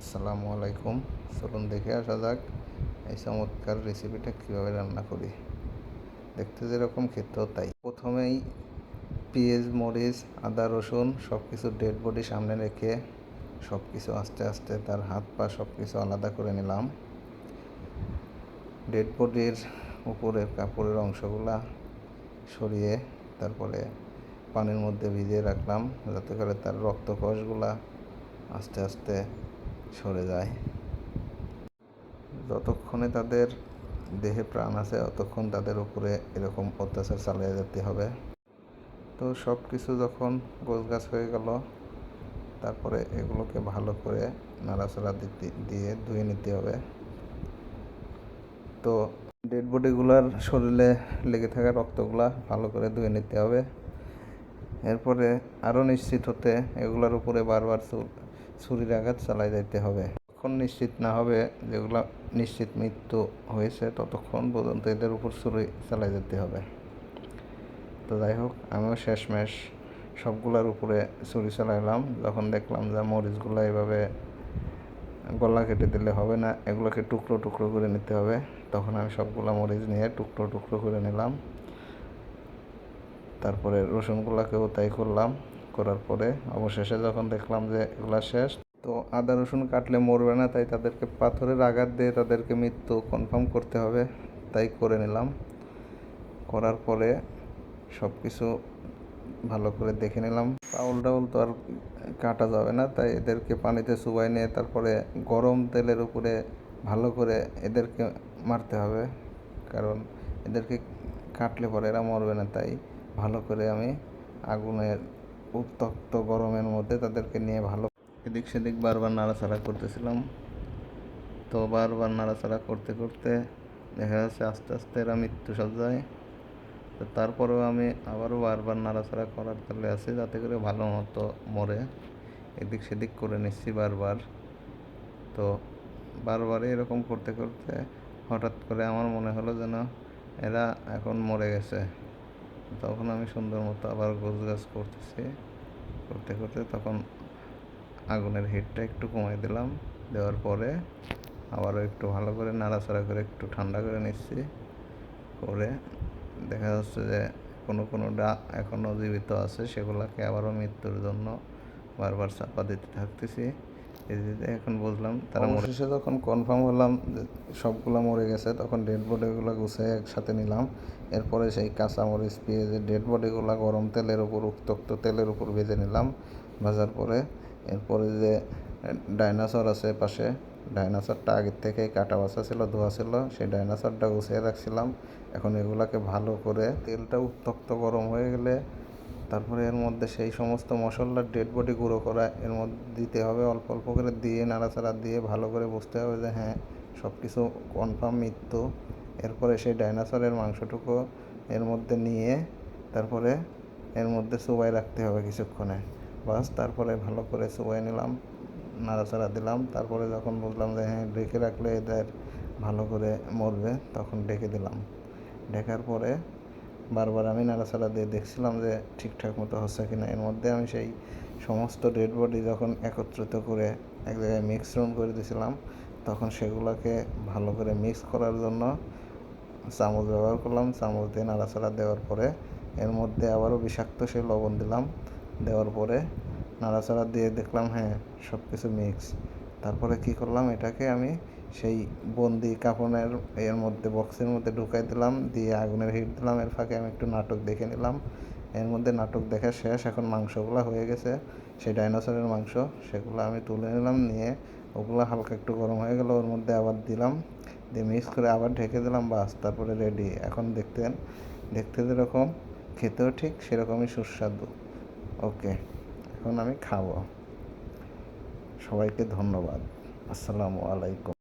আসসালামু আলাইকুম। চলুন দেখে আসা যাক এই চমৎকার রেসিপিটা কীভাবে রান্না করি। দেখতে যেরকম, খেতেও তাই। প্রথমেই পেঁয়াজ, মরিচ, আদা, রসুন সব কিছু ডেড বডি সামনে রেখে সব কিছু আস্তে আস্তে তার হাত পা সব কিছু আলাদা করে নিলাম। ডেড বডির উপরের কাপড়ের অংশগুলা সরিয়ে তারপরে পানির মধ্যে ভিজিয়ে রাখলাম, যাতে করে তার রক্তকোষগুলা আস্তে আস্তে সরে যায়। যতক্ষণে তাদের দেহে প্রাণ আছে, ততক্ষণ তাদের উপরে এরকম অত্যাচার চালিয়ে যেতে হবে। তো সব কিছু যখন গোছগাছ হয়ে গেল, তারপরে এগুলোকে ভালো করে নাড়াচাড়া দিয়ে ধুয়ে নিতে হবে। তো ডেড বডিগুলার শরীরে লেগে থাকা রক্তগুলা ভালো করে ধুয়ে নিতে হবে। এরপরে আরও নিশ্চিত হতে এগুলোর উপরে বারবার ছুরির আঘাত চালাই যাইতে হবে। যখন নিশ্চিত না হবে যেগুলো নিশ্চিত মৃত্যু হয়েছে, ততক্ষণ পর্যন্ত এদের উপর ছুরি চালাই যেতে হবে। তো যাই হোক, আমিও শেষমেশ সবগুলোর উপরে ছুরি চালাইলাম। যখন দেখলাম যে মরিচগুলো এভাবে গলা কেটে দিলে হবে না, এগুলোকে টুকরো টুকরো করে নিতে হবে, তখন আমি সবগুলো মরিচ নিয়ে টুকরো টুকরো করে নিলাম। তারপরে রসুনগুলোকেও তাই করলাম। করার পরে অবশেষে যখন দেখলাম যে এগুলা শেষ, তো আদা রসুন কাটলে মরবে না, তাই তাদেরকে পাথরের আঘাত দিয়ে তাদেরকে মৃত্যু কনফার্ম করতে হবে, তাই করে নিলাম। করার পরে সব কিছু ভালো করে দেখে নিলাম। চাউল ডাউল তো আর কাটা যাবে না, তাই এদেরকে পানিতে চুবাই নিয়ে তারপরে গরম তেলের উপরে ভালো করে এদেরকে মারতে হবে, কারণ এদেরকে কাটলে পরে এরা মরবে না, তাই ভালো করে আমি আগুনের উত্তপ্ত গরমের মধ্যে তাদেরকে নিয়ে ভালো। এদিক সেদিক বারবার নাড়াচাড়া করতেছিলাম। তো বারবার নাড়াচাড়া করতে করতে দেখা যাচ্ছে আস্তে আস্তে এরা মৃত্যু সজ্জায় তো তারপরেও আমি আবারও বারবার নাড়াচাড়া করার তালে আছি যাতে করে ভালো মতো মরে। এদিক সেদিক করে নিচ্ছি বারবার। তো বারবারই এরকম করতে করতে হঠাৎ করে আমার মনে হলো যেন এরা এখন মরে গেছে। তখন আমি সুন্দর মতো আবার গোছ গাছ করতেছি। করতে করতে তখন আগুনের হিটটা একটু কমাই দিলাম। দেওয়ার পরে আবারও একটু ভালো করে নাড়াচাড়া করে একটু ঠান্ডা করে নিচ্ছি। করে দেখা যাচ্ছে যে কোনো কোনোটা এখনও জীবিত আছে, সেগুলোকে আবারও মৃত্যুর জন্য বারবার চাপা দিতে থাকতেছি। এখন বুঝলাম, তারা অবশেষে যখন কনফার্ম হলাম যে সবগুলো মরে গেছে, তখন ডেড বডিগুলো গুছিয়ে একসাথে নিলাম। এরপরে সেই কাঁচামরিচ পেঁয়াজের ডেড বডিগুলো গরম তেলের উপর উত্তপ্ত তেলের উপর ভেজে নিলাম, ভাজার পরে। এরপরে যে ডাইনোসর আছে পাশে ডাইনোসরটা আগের থেকেই কাটা বাছা ছিল, ধোয়া ছিল, সেই ডাইনোসরটা গুছিয়ে রাখছিলাম। এখন এগুলাকে ভালো করে তেলটা উত্তপ্ত গরম হয়ে গেলে তারপরে এর মধ্যে সেই সমস্ত মশলার ডেড বডি গুঁড়ো করা এর মধ্যে দিতে হবে, অল্প অল্প করে দিয়ে নাড়াচাড়া দিয়ে ভালো করে বুঝতে হবে যে হ্যাঁ সব কিছু কনফার্ম মৃত্যু। এরপরে সেই ডাইনোসরের মাংসটুকু এর মধ্যে নিয়ে তারপরে এর মধ্যে চুবাই রাখতে হবে কিছুক্ষণে। বাস, তারপরে ভালো করে চুবাই নিলাম, নাড়াচাড়া দিলাম, তারপরে যখন বুঝলাম যে হ্যাঁ ডেকে রাখলে এদের ভালো করে মরবে, তখন ডেকে দিলাম। ঢেকার পরে বারবার আমি নাড়াচাড়া দিয়ে দেখছিলাম যে ঠিকঠাক মতো হচ্ছে কি না এর মধ্যে আমি সেই সমস্ত ডেড বডি যখন একত্রিত করে এক জায়গায় মিক্সরণ করে দিয়েছিলাম, তখন সেগুলোকে ভালো করে মিক্স করার জন্য চামচ ব্যবহার করলাম। চামচ দিয়ে নাড়াচাড়া দেওয়ার পরে এর মধ্যে আবারও বিষাক্ত সেই লবণ দিলাম। দেওয়ার পরে নাড়াচাড়া দিয়ে দেখলাম হ্যাঁ সব কিছু মিক্স তারপরে কি করলাম, এটাকে আমি সেই বন্দি কাপনের এর মধ্যে, বক্সের মধ্যে ঢুকাই দিলাম, দিয়ে আগুনের হিট দিলাম। এর ফাঁকে আমি একটু নাটক দেখে নিলাম। এর মধ্যে নাটক দেখা শেষ, এখন মাংসগুলো হয়ে গেছে। সেই ডাইনোসরের মাংস, সেগুলো আমি তুলে নিলাম, নিয়ে ওগুলো হালকা একটু গরম হয়ে গেল, ওর মধ্যে আবার দিলাম। দিয়ে মিক্স করে আবার ঢেকে দিলাম, বাস, তারপরে রেডি। এখন দেখতেন, দেখতে যেরকম, খেতেও ঠিক, সেরকমই সুস্বাদু। ওকে, এখন আমি খাব। সবাইকে ধন্যবাদ। আসসালামু আলাইকুম।